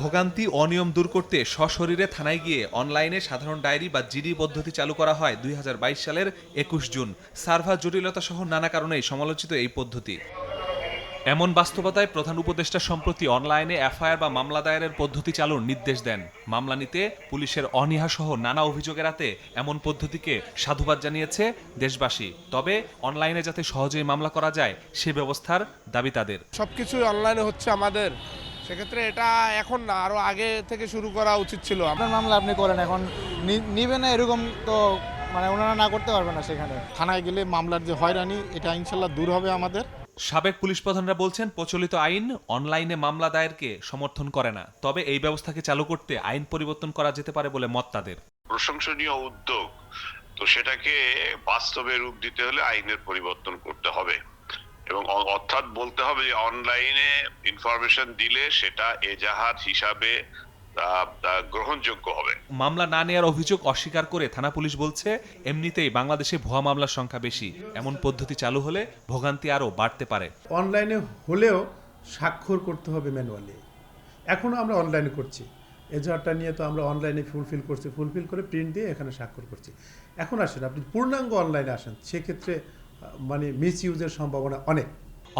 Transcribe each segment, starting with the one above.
ভোগান্তি, অনিয়ম দূর করতে সশরীরে থানায় গিয়ে অনলাইনে সাধারণ ডায়েরি বা জিডি পদ্ধতি চালু করা হয় দুই হাজার বাইশ সালের একুশ জুন। সার্ভার জটিলতা সহ নানা কারণেই সমালোচিত এই পদ্ধতি। এমন বাস্তবতায় প্রধান উপদেষ্টা সম্প্রতি অনলাইনে এফআইআর বা মামলা দায়েরের পদ্ধতি চালুর নির্দেশ দেন। মামলা নিতে পুলিশের অনীহা সহ নানা অভিযোগ এড়াতে এমন পদ্ধতিকে সাধুবাদ জানিয়েছে দেশবাসী। তবে অনলাইনে যাতে সহজেই মামলা করা যায়, সে ব্যবস্থার দাবি তাদের। সব কিছুই অনলাইনে হচ্ছে আমাদের। সেক্ষেত্রে এটা এখন না আরও আগে থেকে শুরু করা উচিত ছিল। আপনার মামলা আপনি করেন এখন। নি- নিবে না এরকম তো মানে ওনারা না করতে পারবে না সেখানে। থানায় গেলে মামলার যে হয়রানি এটা ইনশাল্লাহ দূর হবে আমাদের। সাবেক পুলিশ প্রধানরা বলছেন প্রচলিত আইন অনলাইনে মামলা দায়েরকে সমর্থন করে না। তবে এই ব্যবস্থাকে চালু করতে আইন পরিবর্তন করা যেতে পারে বলে মত তাদের। প্রশংসনীয় উদ্যোগ। তো সেটাকে বাস্তবে রূপ দিতে হলে আইনের পরিবর্তন করতে হবে। এবং অর্থাৎ বলতে হবে যে অনলাইনে ইনফরমেশন দিলে সেটা এজাহার হিসাবে গ্রহণযোগ্য হবে। মামলা না নেওয়ার অভিযোগ অস্বীকার করে থানা পুলিশ বলছে এমনিতেই বাংলাদেশে ভুয়া মামলার সংখ্যা বেশি। এমন পদ্ধতি চালু হলে ভোগান্তি আরও বাড়তে পারে। অনলাইনে হলেও স্বাক্ষর করতে হবে ম্যানুয়ালি। এখনও আমরা অনলাইনে করছি। এজাহারটা নিয়ে তো আমরা অনলাইনে ফুলফিল করছি ফুলফিল করে প্রিন্ট দিয়ে এখানে স্বাক্ষর করছি। এখন আসেন আপনি পূর্ণাঙ্গ অনলাইনে আসেন সেক্ষেত্রে মানে মিস ইউজের সম্ভাবনা অনেক।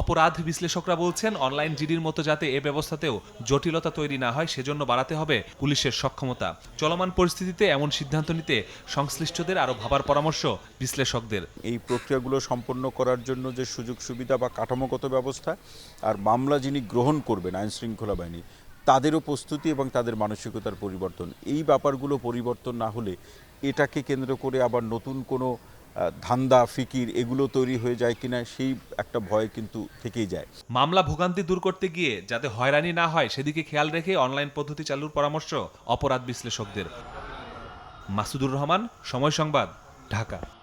অপরাধ বিশ্লেষকরা বলছেন অনলাইন জিডির মতো যাতে এ ব্যবস্থাতেও জটিলতা তৈরি না হয় সেজন্য বাড়াতে হবে পুলিশের সক্ষমতা। চলমান পরিস্থিতিতে এমন সিদ্ধান্ত নিতে সংশ্লিষ্টদের আরও ভাবার পরামর্শ বিশ্লেষকদের। এই প্রক্রিয়াগুলো সম্পন্ন করার জন্য যে সুযোগ সুবিধা বা কাঠামোগত ব্যবস্থা আর মামলা যিনি গ্রহণ করবেন আইন শৃঙ্খলা বাহিনী তাদেরও প্রস্তুতি এবং তাদের মানসিকতার পরিবর্তন এই ব্যাপারগুলো পরিবর্তন না হলে এটাকে কেন্দ্র করে আবার নতুন কোনো ধান্দা, ফিকির এগুলো তৈরি হয়ে যায় কিনা সেই একটা ভয় কিন্তু থেকেই যায়। মামলা ভোগান্তি দূর করতে গিয়ে যাতে হয়রানি না হয়, সেদিকে খেয়াল রেখে অনলাইন পদ্ধতি চালুর পরামর্শ অপরাধ বিশ্লেষকদের। মাসুদুর রহমান, সময় সংবাদ, ঢাকা।